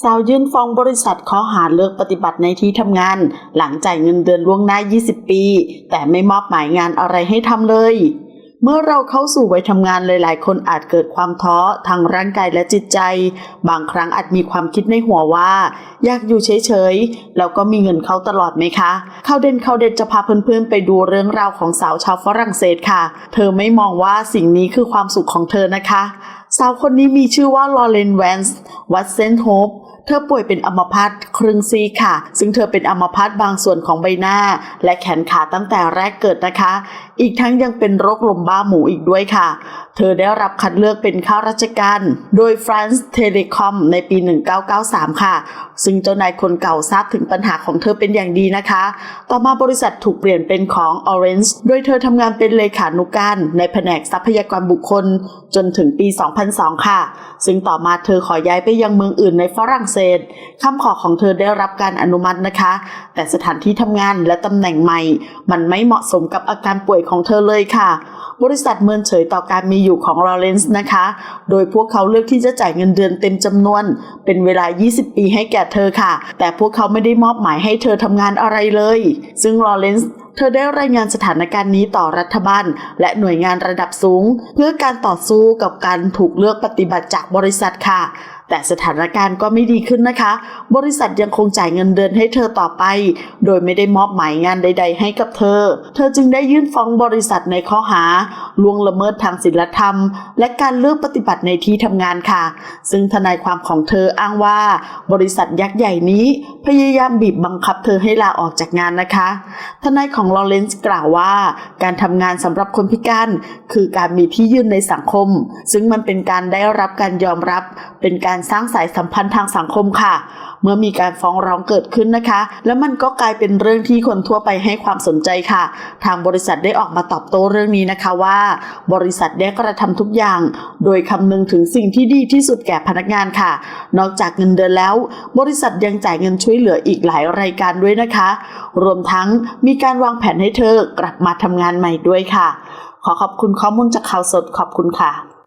สาวยื่นฟ้องบริษัทข้อหาเลิกปฏิบัติในที่ทำงาน หลังจ่ายเงินเดือนล่วงหน้า 20 ปี แต่ไม่มอบหมายงานอะไรให้ทำเลย เมื่อเราเข้าสู่วัยทำงานหลาย ๆ คนอาจเกิดความท้อทางร่างกายและจิตใจ บางครั้งอาจมีความคิดในหัวว่า อยากอยู่เฉย ๆ แล้วก็มีเงินเข้าตลอดไหมคะข่าวเด่นข่าวเด็ดจะพาเพื่อน ๆ ไปดูเรื่องราวของสาวชาวฝรั่งเศสค่ะ เธอไม่มองว่าสิ่งนี้คือความสุขของเธอนะคะ สาวคนนี้มีชื่อว่าลอเรนแวนส์วัตเซนโฮป เธอป่วยเป็นอัมพาตครึ่งซีค่ะ ซึ่งเธอเป็นอัมพาตบางส่วนของใบหน้า และแขนขาตั้งแต่แรกเกิดนะคะ อีกทั้งยังเป็นโรคลมบ้าหมูอีกด้วยค่ะ เธอได้รับคัดเลือกเป็นข้าราชการ โดย France Telecom ในปี 1993 ค่ะ ซึ่งเจ้านายคนเก่าทราบถึงปัญหาของเธอเป็นอย่างดีนะคะ ต่อมาบริษัทถูกเปลี่ยนเป็นของ Orange โดยเธอทำงานเป็นเลขานุการในแผนกทรัพยากรบุคคล จนถึงปี 2002 ค่ะ ซึ่งต่อมาเธอขอย้ายไปยังเมืองอื่นในฝรั่งเศสคำขอของเธอได้รับการอนุมัตินะคะ แต่สถานที่ทำงานและตำแหน่งใหม่ มันไม่เหมาะสมกับอาการป่วยของเธอเลยค่ะ บริษัทเมินเฉยต่อการมีอยู่ของลอเรนซ์นะคะ โดยพวกเขาเลือกที่จะจ่ายเงินเดือนเต็มจำนวน เป็นเวลา 20 ปีให้แก่เธอค่ะ แต่พวกเขาไม่ได้มอบหมายให้เธอทำงานอะไรเลย ซึ่งลอเรนซ์เธอได้รายงานสถานการณ์นี้ต่อรัฐบาล และหน่วยงานระดับสูง เพื่อการต่อสู้กับการถูกเลือกปฏิบัติจากบริษัทค่ะ แต่สถานการณ์ก็ไม่ดีขึ้นนะคะ บริษัทยังคงจ่ายเงินเดือนให้เธอต่อไป โดยไม่ได้มอบหมายงานใด ๆ ให้กับเธอ เธอจึงได้ยื่นฟ้องบริษัทในข้อหาล่วงละเมิดทางศีลธรรม และการเลือกปฏิบัติในที่ทำงานค่ะ ซึ่งทนายความของเธออ้างว่า บริษัทยักษ์ใหญ่นี้พยายามบีบบังคับเธอให้ลาออกจากงานนะคะ ทนายของลอเรนซ์กล่าวว่า การทำงานสำหรับคนพิการคือการมีที่ยืนในสังคม ซึ่งมันเป็นการได้รับการยอมรับ เป็นการสร้างสายสัมพันธ์ทางสังคมค่ะ เมื่อมีการฟ้องร้องเกิดขึ้นนะคะ แล้วมันก็กลายเป็นเรื่องที่คนทั่วไปให้ความสนใจค่ะ ทางบริษัทได้ออกมาตอบโต้เรื่องนี้นะคะว่า บริษัทได้กระทำทุกอย่าง โดยคำนึงถึงสิ่งที่ดีที่สุดแก่พนักงานค่ะ นอกจากเงินเดือนแล้ว บริษัทยังจ่ายเงินช่วยเหลืออีกหลายรายการด้วยนะคะ รวมทั้งมีการวางแผนให้เธอกลับมาทำงานใหม่ด้วยค่ะ ขอขอบคุณข้อมูลจากข่าวสดขอบคุณค่ะ